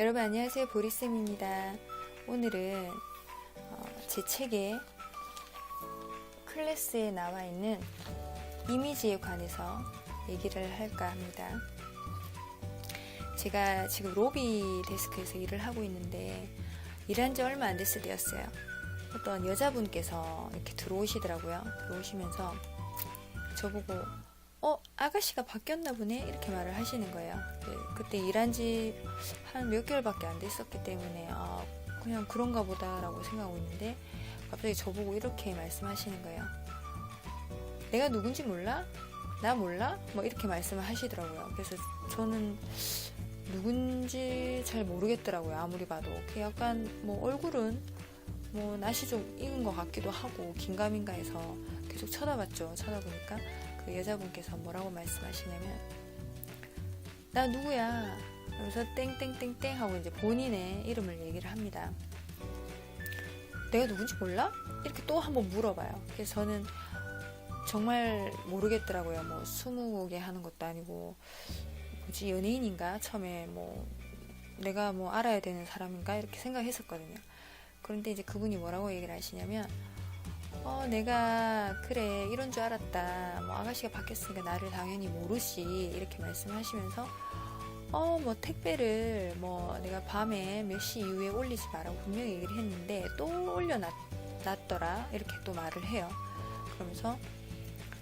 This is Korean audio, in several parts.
여러분 안녕하세요 보리쌤입니다. 오늘은 어, 제 책에 클래스에 나와 있는 이미지에 관해서 얘기를 할까 합니다. 제가 지금 로비 데스크에서 일을 하고 있는데 일한 지 얼마 안 됐을 때였어요. 어떤 여자분께서 이렇게 들어오시더라고요. 들어오시면서 저보고 어 아가씨가 바뀌었나 보네 이렇게 말을 하시는 거예요. 네, 그때 일한 지 한 몇 개월밖에 안 됐었기 때문에 아, 그냥 그런가 보다라고 생각하고 있는데 갑자기 저보고 이렇게 말씀하시는 거예요. 내가 누군지 몰라? 나 몰라? 뭐 이렇게 말씀을 하시더라고요. 그래서 저는 누군지 잘 모르겠더라고요. 아무리 봐도. 그 약간 뭐 얼굴은 뭐 낯이 좀 익은 것 같기도 하고 긴가민가 해서 계속 쳐다봤죠. 쳐다보니까 그 여자분께서 뭐라고 말씀하시냐면 나 누구야? 그래서 땡땡땡땡 하고 이제 본인의 이름을 얘기를 합니다. 내가 누군지 몰라? 이렇게 또 한번 물어봐요. 그래서 저는 정말 모르겠더라고요. 뭐 스무고개 하는 것도 아니고 뭐지 연예인인가 처음에 뭐 내가 뭐 알아야 되는 사람인가 이렇게 생각했었거든요. 그런데 이제 그분이 뭐라고 얘기를 하시냐면 어 내가 그래 이런 줄 알았다. 뭐 아가씨가 바뀌었으니까 나를 당연히 모르시 이렇게 말씀하시면서 어 뭐 택배를 뭐 내가 밤에 몇 시 이후에 올리지 말라고 분명히 얘기를 했는데 또 올려놨더라 이렇게 또 말을 해요. 그러면서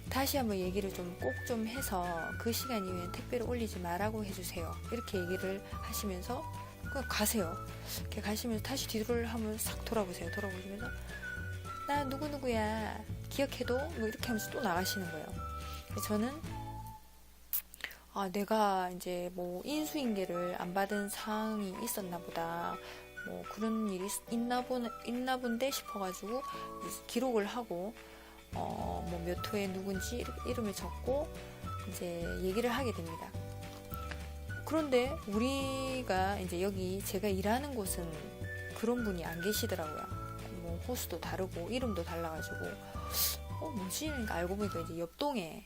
다시 한번 얘기를 좀꼭좀 해서 그 시간 이후엔 택배를 올리지 말라고 해주세요. 이렇게 얘기를 하시면서 그냥 가세요. 이렇게 가시면서 다시 뒤를 한번 싹 돌아보세요. 돌아보시면서 나 누구누구야 기억해도 뭐 이렇게 하면서 또 나가시는 거예요. 저는 아 내가 이제 뭐 인수인계를 안 받은 상황이 있었나 보다 뭐 그런 일이 있- 있나 보 있나 본데 싶어가지고 기록을 하고 어 뭐 몇 호에 누군지 이름을 적고 이제 얘기를 하게 됩니다. 그런데 우리가 이제 여기 제가 일하는 곳은 그런 분이 안 계시더라고요. 뭐 호수도 다르고 이름도 달라가지고 어 뭐지? 그러니까 알고 보니까 이제 옆 동에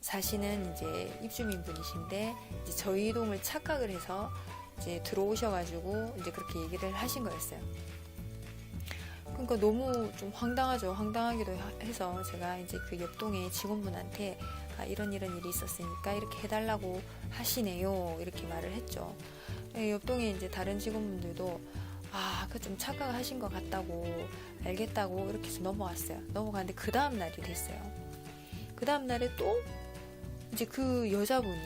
사시는 이제 입주민 분이신데 이제 저희 동을 착각을 해서 이제 들어오셔가지고 이제 그렇게 얘기를 하신 거였어요. 그러니까 너무 좀 황당하죠. 황당하기도 하- 해서 제가 이제 그 옆동의 직원분한테 아, 이런 이런 일이 있었으니까 이렇게 해달라고 하시네요. 이렇게 말을 했죠. 예, 옆동에 이제 다른 직원분들도 아, 그 좀 착각하신 것 같다고 알겠다고 이렇게 해서 넘어갔어요. 넘어갔는데 그 다음 날이 됐어요. 그 다음 날에 또 이제 그 여자분이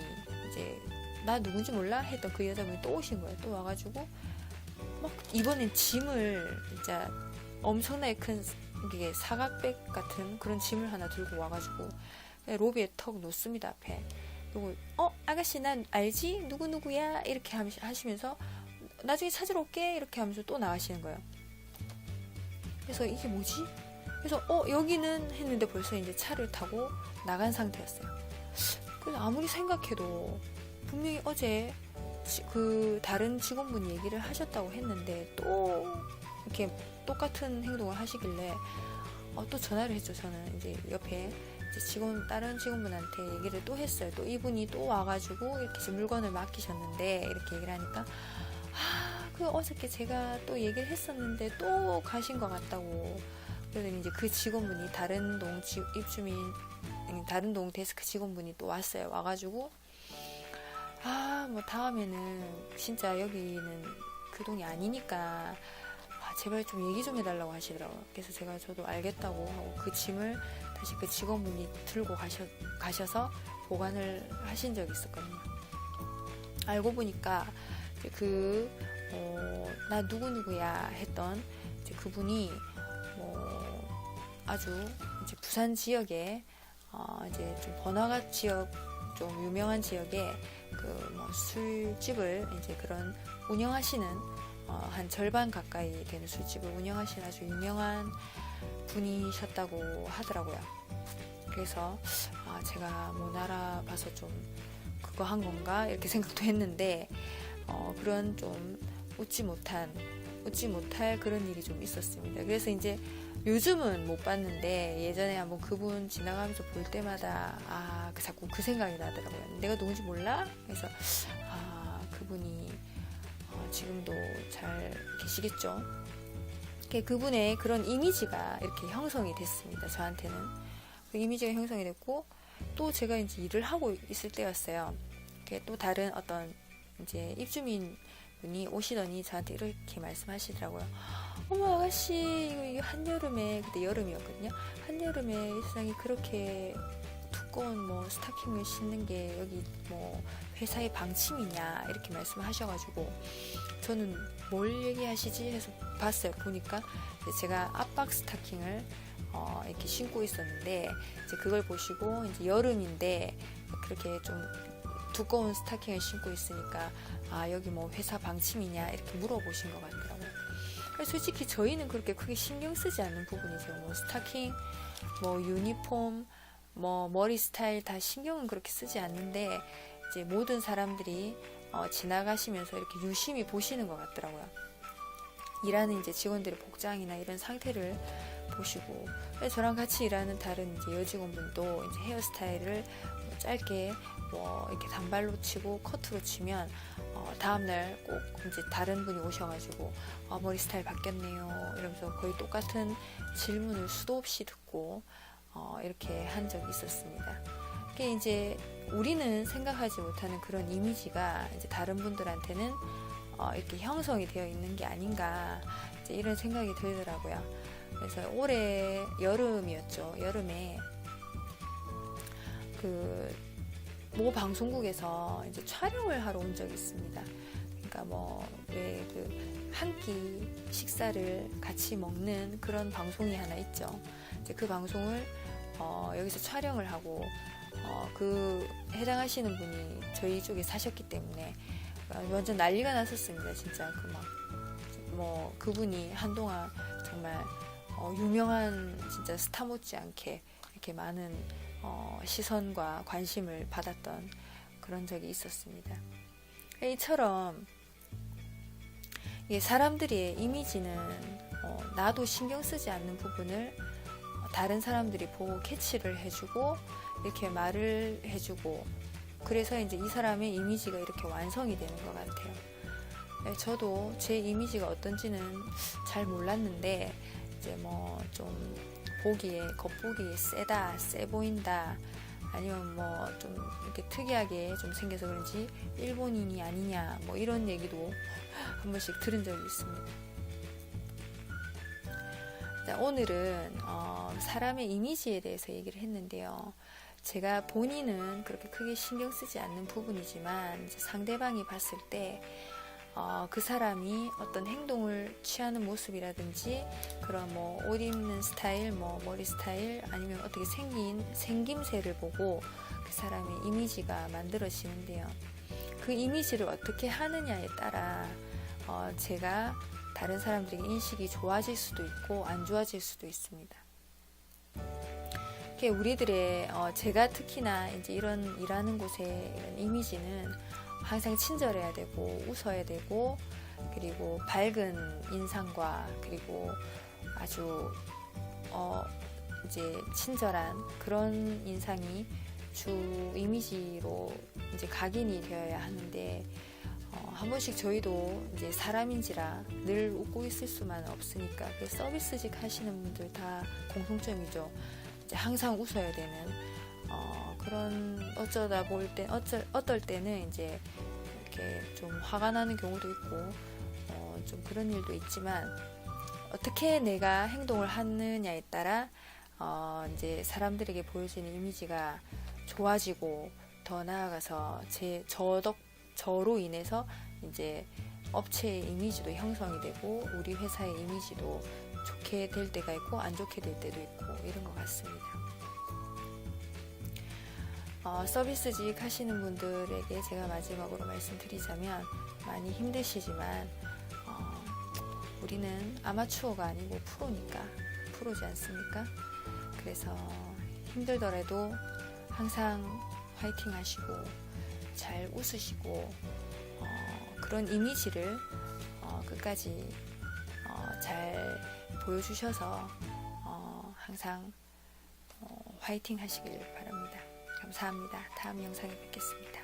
이제 나 누군지 몰라 했던 그 여자분이 또 오신 거예요. 또 와가지고 막 이번엔 짐을 진짜 엄청나게 큰 이게 사각백 같은 그런 짐을 하나 들고 와가지고 로비에 턱 놓습니다 앞에. 그리고 어 아가씨 난 알지 누구 누구야 이렇게 하시- 하시면서 나중에 찾으러 올게 이렇게 하면서 또 나가시는 거예요. 그래서 이게 뭐지? 그래서 어 여기는 했는데 벌써 이제 차를 타고 나간 상태였어요. 그래서 아무리 생각해도 분명히 어제 지- 그 다른 직원분이 얘기를 하셨다고 했는데 또 이렇게 똑같은 행동을 하시길래 어, 또 전화를 했죠. 저는 이제 옆에 이제 직원 다른 직원분한테 얘기를 또 했어요. 또 이분이 또 와가지고 이렇게 물건을 맡기셨는데 이렇게 얘기를 하니까 아, 그 어저께 제가 또 얘기를 했었는데 또 가신 것 같다고. 그래서 이제 그 직원분이 다른 동 지- 입주민 다른 동 데스크 직원분이 또 왔어요. 와가지고 아, 뭐 다음에는 진짜 여기는 그 동이 아니니까 아, 제발 좀 얘기 좀 해달라고 하시더라고요. 그래서 제가 저도 알겠다고 하고 그 짐을 다시 그 직원분이 들고 가셔, 가셔서 보관을 하신 적이 있었거든요. 알고 보니까 그, 어, 나 누구누구야 했던 이제 그분이 뭐 아주 이제 부산 지역에 어, 이제 좀 번화가 지역 좀 유명한 지역에 그 뭐 술집을 이제 그런 운영하시는 어, 한 절반 가까이 되는 술집을 운영하시는 아주 유명한 분이셨다고 하더라고요. 그래서 아, 제가 못 알아봐서 좀 그거 한 건가 이렇게 생각도 했는데 어, 그런 좀 웃지 못한 웃지 못할 그런 일이 좀 있었습니다. 그래서 이제 요즘은 못 봤는데 예전에 한번 그분 지나가면서 볼 때마다 아, 그 자꾸 그 생각이 나더라고요. 내가 누군지 몰라? 그래서 아, 그분이 어, 지금도 잘 계시겠죠. 그분의 그런 이미지가 이렇게 형성이 됐습니다. 저한테는 그 이미지가 형성이 됐고 또 제가 이제 일을 하고 있을 때였어요. 또 다른 어떤 이제 입주민 분이 오시더니 저한테 이렇게 말씀하시더라고요. 어머 아가씨 이거, 한여름에 그때 여름이었거든요. 한여름에 이 세상에 그렇게 두꺼운 뭐 스타킹을 신는 게 여기 뭐 회사의 방침이냐 이렇게 말씀하셔가지고 저는 뭘 얘기하시지 해서 봤어요. 보니까 제가 압박 스타킹을 어, 이렇게 신고 있었는데 이제 그걸 보시고 이제 여름인데 그렇게 좀 두꺼운 스타킹을 신고 있으니까 아 여기 뭐 회사 방침이냐 이렇게 물어보신 것 같더라고요. 솔직히 저희는 그렇게 크게 신경 쓰지 않는 부분이죠. 뭐 스타킹, 뭐 유니폼, 뭐 머리 스타일 다 신경은 그렇게 쓰지 않는데 이제 모든 사람들이 어, 지나가시면서 이렇게 유심히 보시는 것 같더라고요. 일하는 이제 직원들의 복장이나 이런 상태를 보시고 저랑 같이 일하는 다른 이제 여직원분도 이제 헤어스타일을 뭐 짧게 뭐 이렇게 단발로 치고 커트로 치면 어, 다음날 꼭 이제 다른 분이 오셔가지고 아, 머리 스타일 바뀌었네요 이러면서 거의 똑같은 질문을 수도 없이 듣고 어, 이렇게 한 적이 있었습니다. 그게 이제 우리는 생각하지 못하는 그런 이미지가 이제 다른 분들한테는 어, 이렇게 형성이 되어 있는 게 아닌가 이런 생각이 들더라고요. 그래서 올해 여름이었죠. 여름에 그 모 방송국에서 이제 촬영을 하러 온 적이 있습니다. 그러니까 뭐 왜 그 한 끼 식사를 같이 먹는 그런 방송이 하나 있죠. 이제 그 방송을 어, 여기서 촬영을 하고 어, 그 해당하시는 분이 저희 쪽에 사셨기 때문에 완전 난리가 났었습니다. 진짜 그 막 뭐 그분이 한동안 정말 어, 유명한 진짜 스타 못지않게 이렇게 많은 어, 시선과 관심을 받았던 그런 적이 있었습니다. 이처럼 사람들의 이미지는 어, 나도 신경 쓰지 않는 부분을 다른 사람들이 보고 캐치를 해주고 이렇게 말을 해주고 그래서 이제 이 사람의 이미지가 이렇게 완성이 되는 것 같아요. 네, 저도 제 이미지가 어떤지는 잘 몰랐는데 이제 뭐 좀 보기에 겉보기에 세다, 세 보인다, 아니면 뭐 좀 이렇게 특이하게 좀 생겨서 그런지 일본인이 아니냐 뭐 이런 얘기도 한 번씩 들은 적이 있습니다. 자, 오늘은 어, 사람의 이미지에 대해서 얘기를 했는데요. 제가 본인은 그렇게 크게 신경 쓰지 않는 부분이지만 상대방이 봤을 때 어, 그 사람이 어떤 행동을 취하는 모습이라든지 그런 뭐 옷 입는 스타일, 뭐 머리 스타일 아니면 어떻게 생긴 생김새를 보고 그 사람의 이미지가 만들어지는데요. 그 이미지를 어떻게 하느냐에 따라 어, 제가 다른 사람들에게 인식이 좋아질 수도 있고 안 좋아질 수도 있습니다. 우리들의 어, 제가 특히나 이제 이런 일하는 곳의 이런 이미지는 항상 친절해야 되고 웃어야 되고 그리고 밝은 인상과 그리고 아주 어 이제 친절한 그런 인상이 주 이미지로 이제 각인이 되어야 하는데 어, 한 번씩 저희도 이제 사람인지라 늘 웃고 있을 수만 없으니까 그 서비스직 하시는 분들 다 공통점이죠. 이제 항상 웃어야 되는 어, 그런 어쩌다 볼 때 어쩔 어떨 때는 이제 이렇게 좀 화가 나는 경우도 있고 어, 좀 그런 일도 있지만 어떻게 내가 행동을 하느냐에 따라 어, 이제 사람들에게 보여지는 이미지가 좋아지고 더 나아가서 제 저 덕 저로 인해서 이제 업체의 이미지도 형성이 되고 우리 회사의 이미지도 좋게 될 때가 있고 안 좋게 될 때도 있고 이런 것 같습니다. 어, 서비스직 하시는 분들에게 제가 마지막으로 말씀드리자면 많이 힘드시지만 어, 우리는 아마추어가 아니고 프로니까 프로지 않습니까? 그래서 힘들더라도 항상 화이팅 하시고 잘 웃으시고 어, 그런 이미지를 어, 끝까지 어, 잘 보여주셔서 어, 항상 어, 화이팅 하시길 바랍니다. 감사합니다. 다음 영상에 뵙겠습니다.